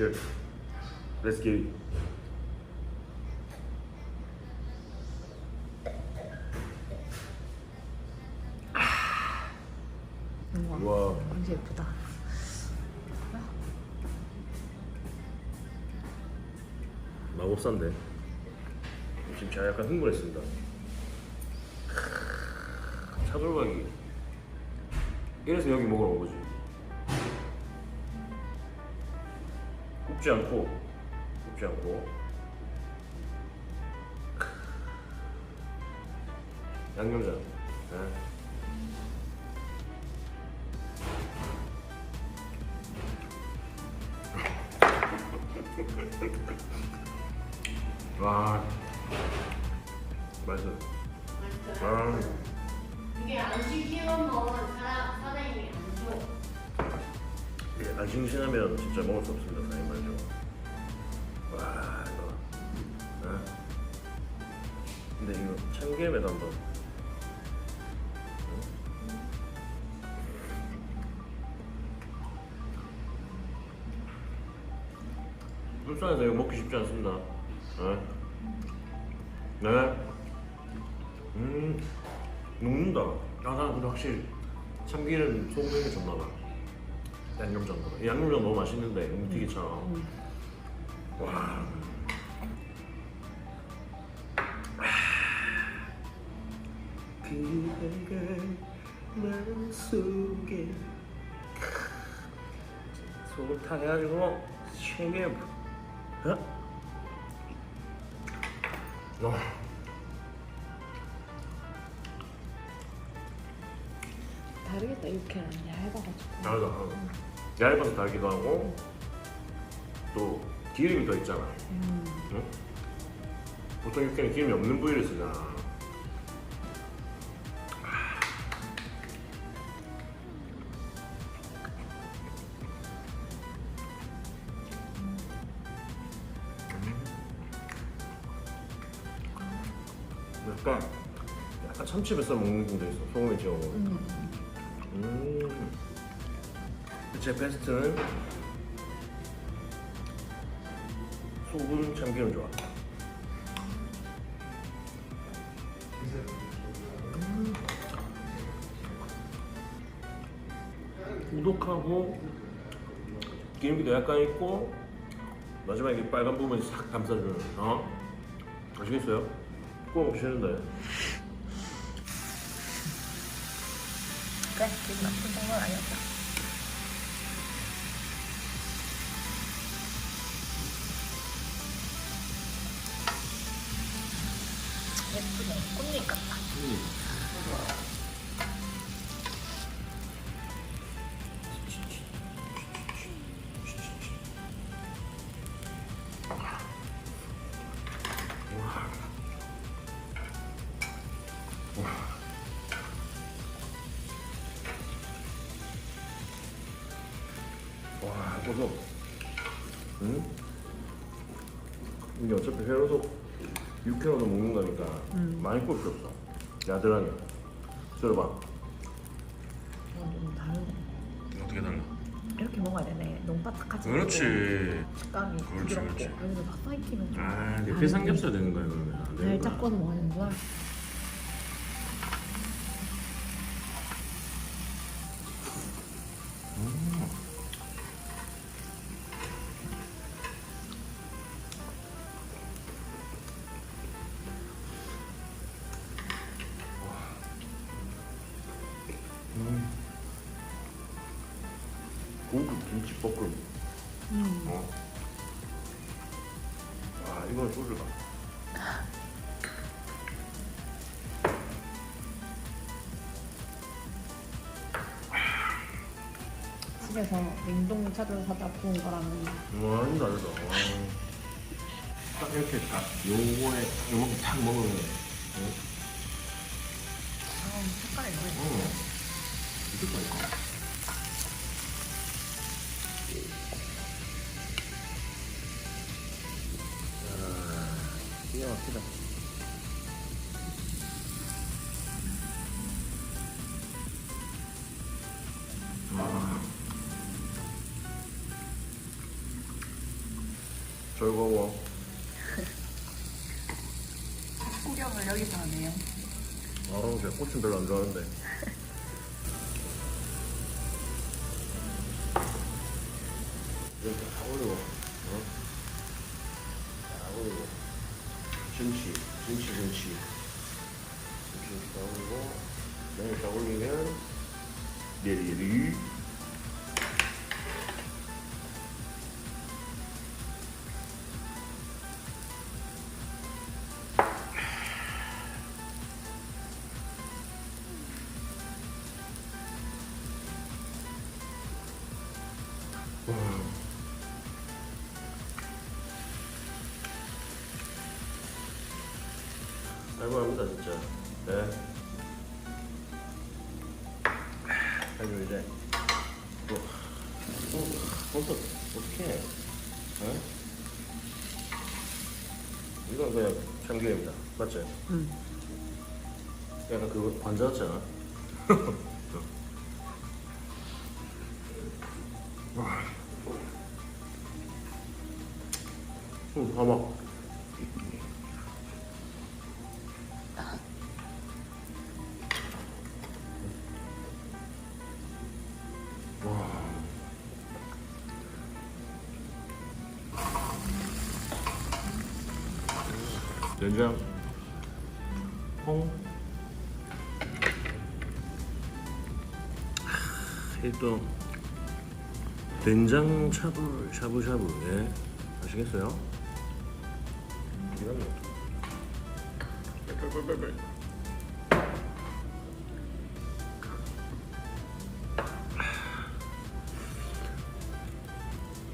Cheers. Let's get it. 우와. 완전 예쁘다. 마법사인데. 지금 제가 약간 흥분했습니다. 차돌박이. 이래서 여기 먹으러 온 거지. 굽지 않고, 굽지 않고. 양념장. 네. 와, 맛있어. 아, 이게 안 시키면 사 안 싱싱하면 진짜 먹을 수 없습니다, 사장님 말죠. 와, 이거. 아. 근데 이거 참기름에도 한번. 울산에서 이거 먹기 쉽지 않습니다. 네. 네. 음, 녹는다. 아, 나 근데 확실히 참기름 소금이 좀 나가. 양념장보다. 이 양념장 너무 맛있는데 튀기처럼. 와. 그대가 마음속에 소금 타가지고 챙겨. 어? 어. 다르겠다. 육회는 얇아가지고. 다르다. 어. 얇아서 달기도 하고 또 기름이 더 있잖아. 음. 응? 보통 육회는 기름이 없는 부위를 쓰잖아. 약간 약간 참치 뱃살 먹는 분도 있어. 소금에 찍어 먹는. 음. 음. 제 베스트는 소금 참기름 좋아. 음. 우독하고 기름기도 약간 있고 마지막에 이 빨간 부분이 싹 감싸주는 어? 아시겠어요? 꼭 먹시는데 그래, 기분 나쁜 정도는 아니었다. 예쁘네. 꽃잎 같다. 와, 고소. 응? 이게 어차피 회로도 6kg도 먹는 거니까 음. 많이 꿀 필요 없어. 야들하게. 들어봐. 이건 좀 다르네. 어떻게 달라? 이렇게 먹어야 되네. 너무 바삭하지 그렇지. 않고 식감이 그렇지, 부드럽고 그렇지. 여기서 바삭이면 좀 아, 내. 회 삼겹살 되는 거야 그러면. 안 꺼서 먹어야 되는구나. 김치 볶음. 음. 어. 와, 이건 소주다. 집에서 냉동 차돌 사다 구운 거랑은 완전 다르다. 와. 딱 이렇게 딱 요거에 요만큼 탁 먹으면 어? 아, 색깔이 너무 어. 이렇다니 기가 막히다. 아. 즐거워. 구경을 여기서 하네요. 아, 제가 꽃은 별로 안 좋아하는데. 김치, 김치. 김치 다 올리고, 면을 다 올리면, 리리리. 살벌합니다 진짜. 네. 그리고 이제 또, 또, 또, 어떻게? 어? 이건 그냥 참기름이다. 맞지? 응. 약간 그거 관자 같지 않아? 응, 봐봐. 된장, 콩, 일단 된장 차불 샤브샤브. 예 아시겠어요? 이거는 빨빨빨빨.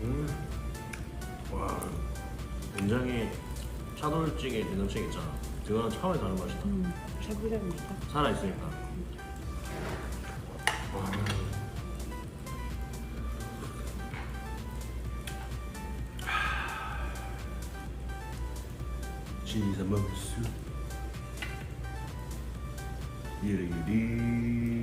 음, 와 된장이 차돌찌개 된장찌개 있잖아. 그거랑 차원이 다른 맛이다. 음, 샤브샤브니까. 살아 있으니까. 진짜 먹을 수. 이리리.